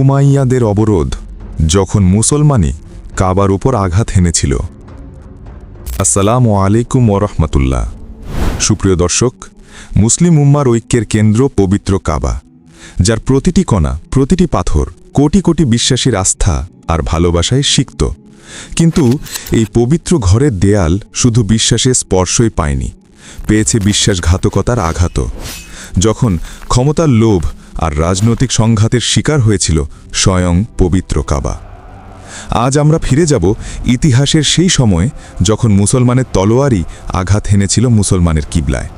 উমাইয়াদের অবরোধ, যখন মুসলমানি কাবার উপর আঘাত হেনেছিল। আসসালামু আলাইকুম ওরহমতুল্লাহ সুপ্রিয় দর্শক, মুসলিম উম্মার ঐক্যের কেন্দ্র পবিত্র কাবা, যার প্রতিটি কণা, প্রতিটি পাথর কোটি কোটি বিশ্বাসীর আস্থা আর ভালোবাসায় সিক্ত। কিন্তু এই পবিত্র ঘরের দেয়াল শুধু বিশ্বাসের স্পর্শই পায়নি, পেয়েছে বিশ্বাসঘাতকতার আঘাত যখন ক্ষমতার লোভ আর রাজনৈতিক সংঘাতের শিকার হয়েছিল স্বয়ং পবিত্র কাবা। আজ আমরা ফিরে যাব ইতিহাসের সেই সময়ে যখন মুসলমানের তলোয়ারই আঘাত হেনেছিল মুসলমানের কিবলায়।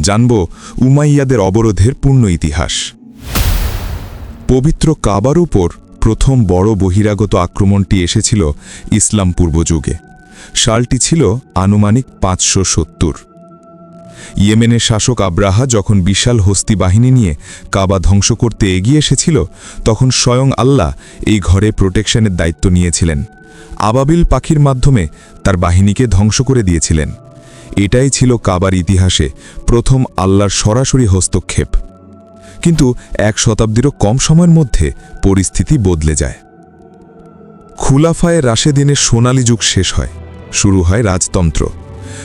জানব উমাইয়াদের অবরোধের পূর্ণ ইতিহাস। পবিত্র কাবার উপর প্রথম বড় বহিরাগত আক্রমণটি এসেছিল ইসলাম পূর্ব যুগে সালটি ছিল আনুমানিক পাঁচশো সত্তর। ইয়েমেনের শাসক আব্রাহা যখন বিশাল হস্তি বাহিনী নিয়ে কাবা ধ্বংস করতে এগিয়ে এসেছিল, তখন স্বয়ং আল্লাহ এই ঘরে প্রোটেকশনের দায়িত্ব নিয়েছিলেন। আবাবিল পাখির মাধ্যমে তার বাহিনীকে ধ্বংস করে দিয়েছিলেন। এটাই ছিল কাবার ইতিহাসে প্রথম আল্লাহর সরাসরি হস্তক্ষেপ। কিন্তু এক শতাব্দীরও কম সময়ের মধ্যে পরিস্থিতি বদলে যায়। খুলাফায়ে রাশেদিনের সোনালী যুগ শেষ হয়, শুরু হয় রাজতন্ত্র।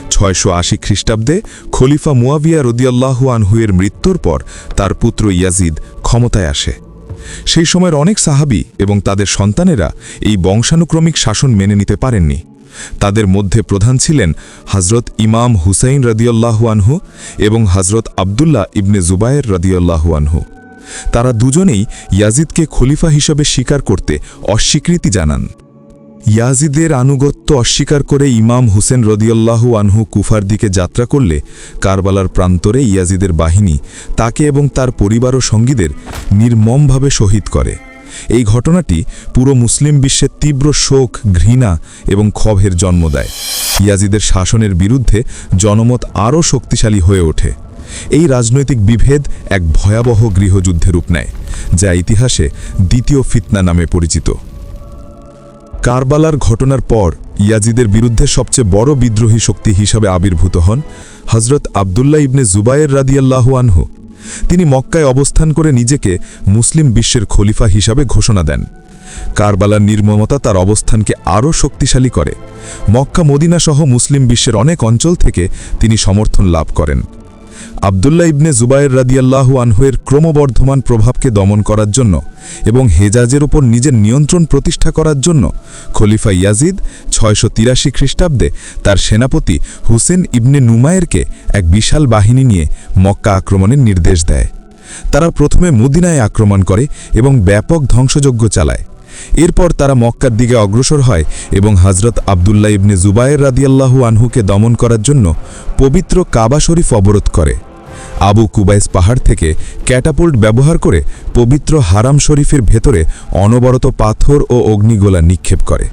ছয়শো আশি খ্রিস্টাব্দে খলিফা মুয়াবিয়া রদিয়াল্লাহু আনহুয়ের মৃত্যুর পর তার পুত্র ইয়াজিদ ক্ষমতায় আসে। সেই সময়ের অনেক সাহাবি এবং তাদের সন্তানেরা এই বংশানুক্রমিক শাসন মেনে নিতে পারেননি। তাদের মধ্যে প্রধান ছিলেন হজরত ইমাম হুসাইন রদিয়াল্লাহু আনহু এবং হজরত আবদুল্লাহ ইবনে জুবায়ের রদিয়াল্লাহু আনহু। তারা দুজনেই ইয়াজিদকে খলিফা হিসেবে স্বীকার করতে অস্বীকৃতি জানান। ইয়াজিদের আনুগত্য অস্বীকার করে ইমাম হুসেন রদিয়াল্লাহু আনহু কুফার দিকে যাত্রা করলে কারবালার প্রান্তরে ইয়াজিদের বাহিনী তাকে এবং তার পরিবার ও সঙ্গীদের নির্মমভাবে শহীদ করে। এই ঘটনাটি পুরো মুসলিম বিশ্বের তীব্র শোক, ঘৃণা এবং ক্ষোভের জন্ম দেয়। ইয়াজিদের শাসনের বিরুদ্ধে জনমত আরও শক্তিশালী হয়ে ওঠে। এই রাজনৈতিক বিভেদ এক ভয়াবহ গৃহযুদ্ধের রূপ নেয়, যা ইতিহাসে দ্বিতীয় ফিতনা নামে পরিচিত। কারবালার ঘটনার পর ইয়াজিদের বিরুদ্ধে সবচেয়ে বড় বিদ্রোহী শক্তি হিসাবে আবির্ভূত হন হজরত আবদুল্লাহ ইবনে জুবায়ের রাদিয়াল্লাহু আনহু। তিনি মক্কায় অবস্থান করে নিজেকে মুসলিম বিশ্বের খলিফা হিসাবে ঘোষণা দেন। কারবালার নির্মমতা তার অবস্থানকে আরও শক্তিশালী করে। মক্কা মদিনাসহ মুসলিম বিশ্বের অনেক অঞ্চল থেকে তিনি সমর্থন লাভ করেন। আবদুল্লাহ ইবনে জুবায়ের রাদিয়াল্লাহু আনহুয়ের ক্রমবর্ধমান প্রভাবকে দমন করার জন্য এবং হেজাজের ওপর নিজের নিয়ন্ত্রণ প্রতিষ্ঠা করার জন্য খলিফা ইয়াজিদ ছয়শো তিরাশি খ্রিস্টাব্দে তার সেনাপতি হুসেন ইবনে নুমায়েরকে এক বিশাল বাহিনী নিয়ে মক্কা আক্রমণের নির্দেশ দেয়। তারা প্রথমে মদিনায় আক্রমণ করে এবং ব্যাপক ধ্বংসযজ্ঞ চালায়। এরপর তারা মক্কার দিকে অগ্রসর হয় এবং হজরত আবদুল্লাহ ইবনে জুবায়ের রাদিয়াল্লাহু আনহুকে দমন করার জন্য পবিত্র কাবা শরীফ অবরোধ করে। আবু কুবাইস পাহাড় থেকে ক্যাটাপুল্ট ব্যবহার করে পবিত্র হারাম শরীফের ভেতরে অনবরত পাথর ও অগ্নিগোলা নিক্ষেপ করে।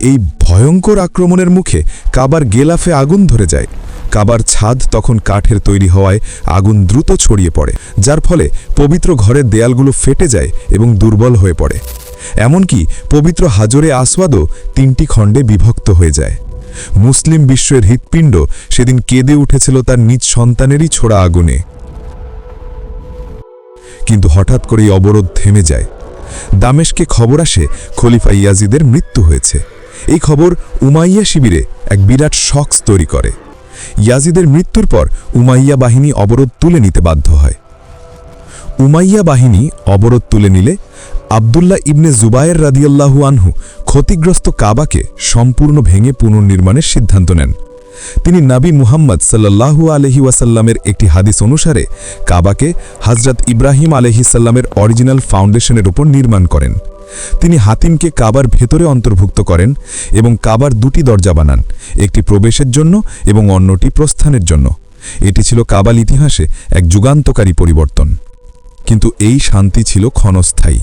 এই ভয়ঙ্কর আক্রমণের মুখে কাবার গেলাফে আগুন ধরে যায়। কাবার ছাদ তখন কাঠের তৈরি হওয়ায় আগুন দ্রুত ছড়িয়ে পড়ে, যার ফলে পবিত্র ঘরের দেয়ালগুলো ফেটে যায় এবং দুর্বল হয়ে পড়ে। এমনকি পবিত্র হাজরে আসওয়াদও তিনটি খণ্ডে বিভক্ত হয়ে যায়। মুসলিম বিশ্বের হৃৎপিণ্ড সেদিন কেঁদে উঠেছিল তার নিজ সন্তানেরই ছোড়া আগুনে। কিন্তু হঠাৎ করেই অবরোধ থেমে যায়। দামেশকে খবর আসে খলিফা ইয়াজিদের মৃত্যু হয়েছে। এই খবর উমাইয়া শিবিরে এক বিরাট শক্স তৈরি করে। ইয়াজিদের মৃত্যুর পর উমাইয়া বাহিনী অবরোধ তুলে নিতে বাধ্য হয়। উমাইয়া বাহিনী অবরোধ তুলে নিলে আবদুল্লাহ ইবনে জুবায়ের রাদিয়াল্লাহু আনহু ক্ষতিগ্রস্ত কাবাকে সম্পূর্ণ ভেঙে পুনর্নির্মাণের সিদ্ধান্ত নেন। তিনি নাবী মুহাম্মদ সাল্লাল্লাহু আলহি ওয়াসাল্লামের একটি হাদিস অনুসারে কাবাকে হজরত ইব্রাহিম আলহিসাল্লামের অরিজিনাল ফাউন্ডেশনের উপর নির্মাণ করেন। তিনি হাতিমকে কাবার ভেতরে অন্তর্ভুক্ত করেন এবং কাবার দুটি দরজা বানান, একটি প্রবেশের জন্য এবং অন্যটি প্রস্থানের জন্য। এটি ছিল কাবাল ইতিহাসে এক যুগান্তকারী পরিবর্তন। কিন্তু এই শান্তি ছিল ক্ষণস্থায়ী।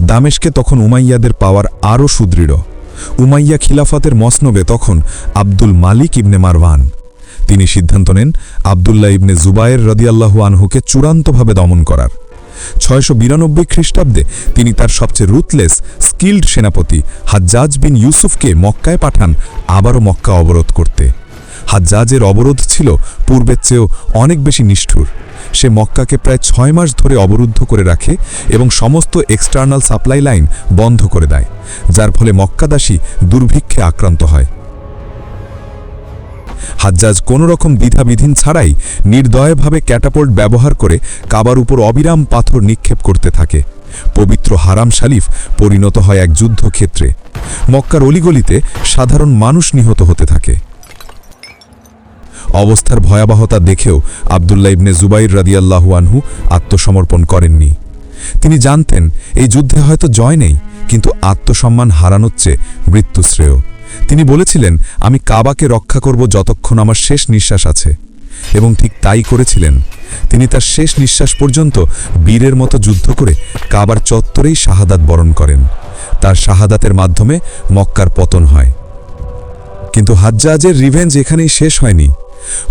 দামেশকে তখন উমাইয়াদের পাওয়ার আরও সুদৃঢ়। উমাইয়া খিলাফতের মসনবে তখন আব্দুল মালিক ইবনে মারওয়ান। তিনি সিদ্ধান্ত নেন আবদুল্লাহ ইবনে জুবায়ের রদিয়াল্লাহু আনহুকে চূড়ান্তভাবে দমন করার। ছয়শো বিরানব্বই খ্রিস্টাব্দে তিনি তার সবচেয়ে রুথলেস স্কিল্ড সেনাপতি হাজ্জাজ বিন ইউসুফকে মক্কায় পাঠান, আবারও মক্কা অবরোধ করতে। হাজ্জাজের অবরোধ ছিল পূর্বের চেয়েও অনেক বেশি নিষ্ঠুর। সে মক্কাকে প্রায় ছয় মাস ধরে অবরুদ্ধ করে রাখে এবং সমস্ত এক্সটার্নাল সাপ্লাই লাইন বন্ধ করে দেয়, যার ফলে মক্কাদাসী দুর্ভিক্ষে আক্রান্ত হয়। হাজ্জাজ কোনো রকম দ্বিধাবিধিন ছাড়াই নির্দয়ভাবে ক্যাটাপোল্ট ব্যবহার করে কাবার উপর অবিরাম পাথর নিক্ষেপ করতে থাকে। পবিত্র হারাম শালিফ পরিণত হয় এক যুদ্ধক্ষেত্রে। মক্কার অলিগলিতে সাধারণ মানুষ নিহত হতে থাকে। অবস্থার ভয়াবহতা দেখেও আবদুল্লাহ ইবনে জুবাইর রাদিয়াল্লাহু আনহু আত্মসমর্পণ করেননি। তিনি জানতেন, এই যুদ্ধে হয়তো জয় নেই, কিন্তু আত্মসম্মান হারানোর চেয়ে মৃত্যু শ্রেয় তিনি বলেছিলেন, আমি কাবাকে রক্ষা করব যতক্ষণ আমার শেষ নিঃশ্বাস আছে। এবং ঠিক তাই করেছিলেন। তিনি তার শেষ নিঃশ্বাস পর্যন্ত বীরের মতো যুদ্ধ করে কাবার চত্বরেই শাহাদাত বরণ করেন। তার শাহাদাতের মাধ্যমে মক্কার পতন হয়। কিন্তু হাজ্জাজের রিভেঞ্জ এখানেই শেষ হয়নি।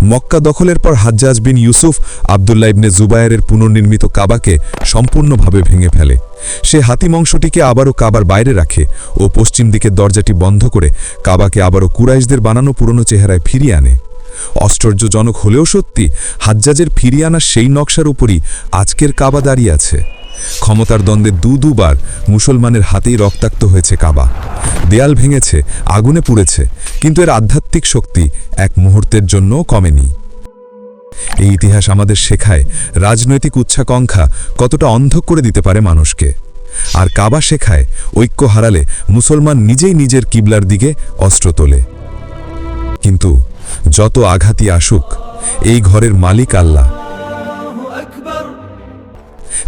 মক্কা দখলের পর হাজ্জাজ বিন ইউসুফ আবদুল্লাহ ইবনে জুবায়ের পুনর্নির্মিত কাবাকে সম্পূর্ণভাবে ভেঙে ফেলে। সে হাতিমংশটিকে আবারও কাবার বাইরে রাখে ও পশ্চিম দিকের দরজাটি বন্ধ করে কাবাকে আবারও কুরাইশদের বানানো পুরনো চেহারায় ফিরিয়ে আনে। আশ্চর্যজনক হলেও সত্যি, হাজ্জাজের ফিরিয়ে আনা সেই নকশার উপরই আজকের কাবা দাঁড়িয়ে আছে। ক্ষমতার দ্বন্দ্বে দু দুবার মুসলমানের হাতেই রক্তাক্ত হয়েছে কাবা। দেয়াল ভেঙেছে, আগুনে পুড়েছে, কিন্তু এর আধ্যাত্মিক শক্তি এক মুহূর্তের জন্যও কমেনি। এই ইতিহাস আমাদের শেখায় রাজনৈতিক উচ্চাকাঙ্ক্ষা কতটা অন্ধ করে দিতে পারে মানুষকে। আর কাবা শেখায় ঐক্য হারালে মুসলমান নিজেই নিজের কিবলার দিকে অস্ত্র তোলে। কিন্তু যত আঘাতই আসুক, এই ঘরের মালিক আল্লাহ।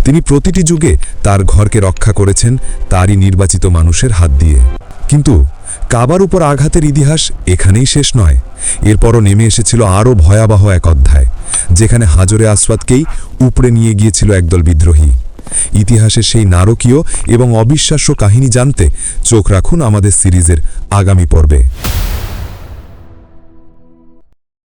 তিনি প্রতিটি যুগে তার ঘরকে রক্ষা করেছেন তারই নির্বাচিত মানুষের হাত দিয়ে। কিন্তু কাবার উপর আঘাতের ইতিহাস এখানেই শেষ নয়। এরপরও নেমে এসেছিল আরও ভয়াবহ এক অধ্যায়, যেখানে হাজরে আসওয়াদকেই উপড়ে নিয়ে গিয়েছিল একদল বিদ্রোহী। ইতিহাসের সেই নারকীয় এবং অবিশ্বাস্য কাহিনী জানতে চোখ রাখুন আমাদের সিরিজের আগামী পর্বে।